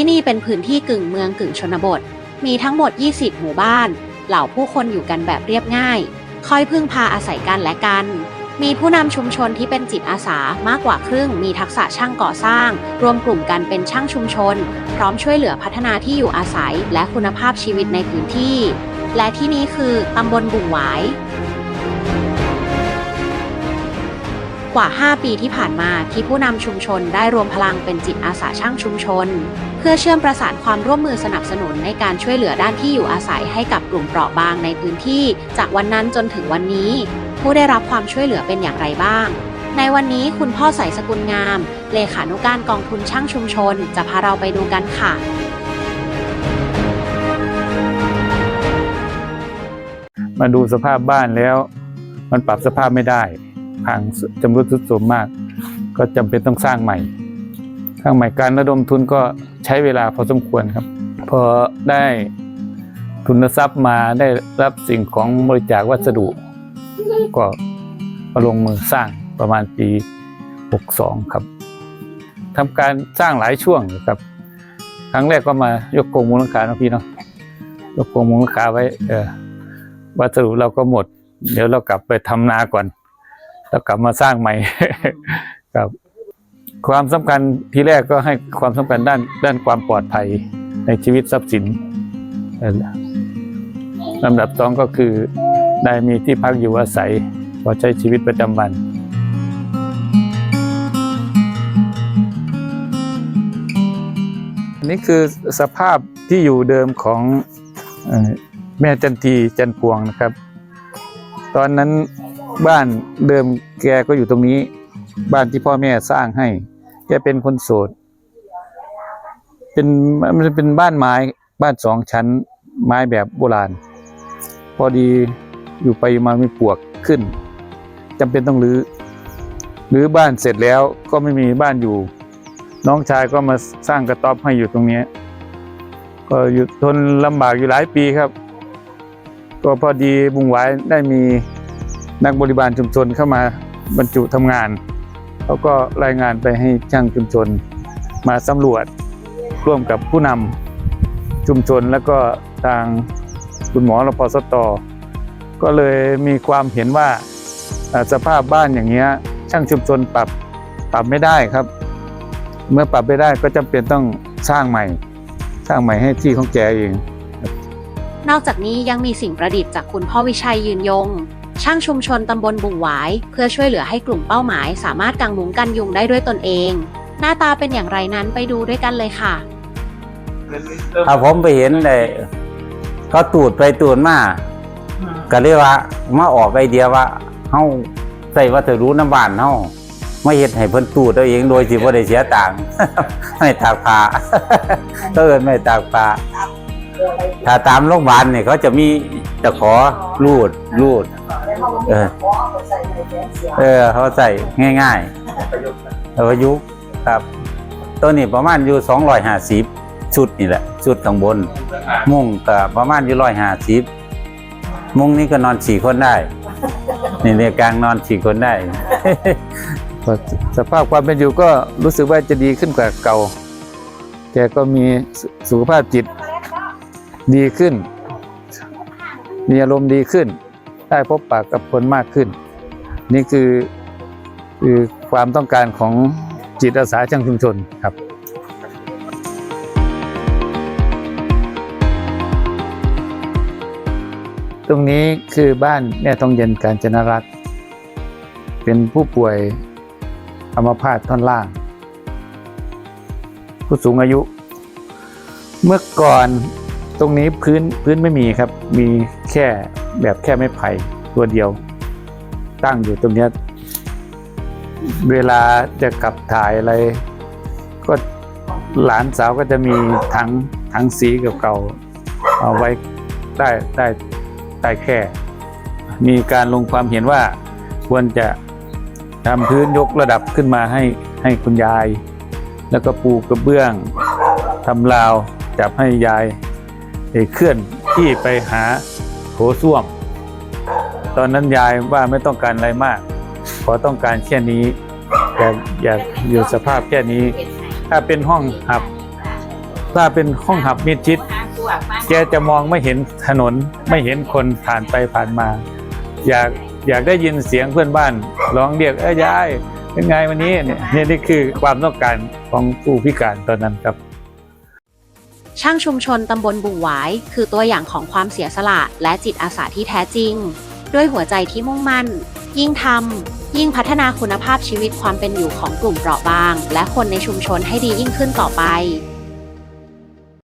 ที่นี่เป็นพื้นที่กึ่งเมืองกึ่งชนบท มีทั้งหมด 20 หมู่บ้าน เหล่าผู้คนอยู่กันแบบเรียบง่ายคอยพึ่งพาอาศัยกันและกัน มีผู้นำชุมชนที่เป็นจิตอาสามากกว่าครึ่ง มีทักษะช่างก่อสร้าง รวมกลุ่มกันเป็นช่างชุมชน พร้อมช่วยเหลือพัฒนาที่อยู่อาศัย และคุณภาพชีวิตในพื้นที่ และที่นี้คือตำบลบุ่งหวาย ว่า 5 ปีที่ผ่านมาที่ผู้นำชุมชนได้รวมพลังเป็นจิตอาสาช่างชุมชน เพื่อเชื่อมประสานความร่วมมือสนับสนุนในการช่วยเหลือด้านที่อยู่อาศัยให้กับกลุ่มเปราะบางในพื้นที่ จากวันนั้นจนถึงวันนี้ ผู้ได้รับความช่วยเหลือเป็นอย่างไรบ้าง ในวันนี้คุณพ่อใสสกุลงาม เลขานุการกองทุนช่างชุมชน จะพาเราไปดูกันค่ะมาดูสภาพบ้านแล้ว มันปรับสภาพไม่ได้ พังจำรุดทรุดโทรมมาก ก็จำเป็นต้องสร้างใหม่ สร้างใหม่การระดมทุนก็ใช้เวลาพอสมควรครับ พอได้ทุนทรัพย์มาได้รับสิ่งของบริจาควัสดุ ก็มาลงมือสร้างประมาณปี 62 ครับทำการสร้างหลายช่วงครับ ครั้งแรกก็มายกโครงมูลค่าเนาะพี่เนาะยกโครงมูลค่าไว้ เออวัสดุเราก็หมด เดี๋ยวเรากลับไปทำนาก่อน แล้วกลับมาสร้างใหม่ครับ ความสำคัญที่แรกก็ให้ความสำคัญด้านด้านความปลอดภัยในชีวิตทรัพย์สินเอ่อลำดับสองก็คือได้มีที่พักอยู่อาศัยพอใช้ชีวิตประจำวันนี่คือสภาพที่อยู่เดิมของเอ่อแม่จันทีจันพวงนะครับ ตอนนั้น บ้านเดิมแกก็อยู่ตรงนี้ บ้านที่พ่อแม่สร้างให้ แกเป็นคนโสด เป็นมันเป็นบ้านไม้บ้านสองชั้นไม้แบบโบราณ พอดีอยู่ไปมามีปลวกขึ้นจำเป็นต้องรื้อรื้อบ้านเสร็จแล้วก็ไม่มีบ้านอยู่ น้องชายก็มาสร้างกระต๊อบให้อยู่ตรงเนี้ก็อยู่ทนลำบากอยู่หลายปีครับ ก็พอดีบุงหวายได้มี นักบริบาลชุมชนเข้ามาบรรจุทำงานเขาก็รายงานไปให้ช่างชุมชนมาสำรวจร่วมกับผู้นำชุมชนแล้วก็ทางคุณหมอรพสตก็เลยมีความเห็นว่าสภาพบ้านอย่างเงี้ยช่างชุมชนปรับปรับไม่ได้ครับ เมื่อปรับไม่ได้ก็จำเป็นต้องสร้างใหม่ สร้างใหม่ให้ที่ของแกเอง นอกจากนี้ยังมีสิ่งประดิษฐ์จากคุณพ่อวิชัยยืนยง ช่างชุมชนตำบลบุ่งหวาย เพื่อช่วยเหลือให้กลุ่มเป้าหมาย สามารถกางมุ้งกันยุงได้ด้วยตนเอง หน้าตาเป็นอย่างไรนั้นไปดูด้วยกันเลยค่ะถ้าผมไปเห็นเลยเขาตูดไปตูดมาก็เรียกว่ามาออกไอเดียว่าเฮาใส่วัสดุน้ำบานเฮาไม่เฮ็ดให้เพิ่นตูดเอาเองโดยที่บ่ได้เสียตังค์ไม่ตากผ้าก็เอิ้นไม่ตากผ้าถ้าตามโรงพยาบาลเนี่ยเขาจะมีตะขอรูดรูด เออเออเขาใส่ง่ายๆแล้วประยุกต์ครับ ตัวนี้ประมาณอยู่สองร้อยห้าสิบชุดนี่แหละ ชุดข้างบน มุ้งก็ประมาณอยู่ร้อยห้าสิบมุ้งนี้ก็นอนสี่คนได้ นี่เนี่ยกลางนอนสี่คนได้ สภาพความเป็นอยู่ก็รู้สึกว่าจะดีขึ้นกว่าเก่า แกก็มีสุขภาพจิตดีขึ้น มีอารมณ์ดีขึ้น ได้พบปะกับคนมากขึ้น นี่คือคือความต้องการของจิตอาสาช่างชุมชนครับตรงนี้คือบ้านแม่ทองเย็นการจนรัตเป็นผู้ป่วยอัมพาตท่อนล่าง ผู้สูงอายุ เมื่อก่อนตรงนี้พื้นพื้นไม่มีครับ มีแค่ แบบแค่ไม้ไผ่ตัวเดียว ตั้งอยู่ตรงเนี้ยเวลาจะขับถ่ายอะไร ก็หลานสาวก็จะมีถังถังสีเก่าๆเอาไว้ใต้ใต้ใต้แค่ มีการลงความเห็นว่าควรจะทำพื้นยกระดับขึ้นมาให้ให้คุณยาย แล้วก็ปูกระเบื้องทำราวจับให้ยายได้เคลื่อนที่ไปหา โถส้วม ตอนนั้นยายว่าไม่ต้องการอะไรมาก ขอต้องการแค่นี้อยากอยากอยู่สภาพแค่นี้ ถ้าเป็นห้องหับ ถ้าเป็นห้องหับมิดชิด แกจะมองไม่เห็นถนนไม่เห็นคนผ่านไปผ่านมา อยากอยากได้ยินเสียงเพื่อนบ้านร้องเรียกเอ้ยยายเป็นไงวันนี้เนี่ยเนี่ยนี่คือความต้องการของผู้พิการตอนนั้นครับ ช่างชุมชนตำบลบุงหวาย คือตัวอย่างของความเสียสละและจิตอาสาที่แท้จริง ด้วยหัวใจที่มุ่งมั่น ยิ่งทำยิ่งพัฒนาคุณภาพชีวิตความเป็นอยู่ของกลุ่มเปราะบาง และคนในชุมชนให้ดียิ่งขึ้นต่อไป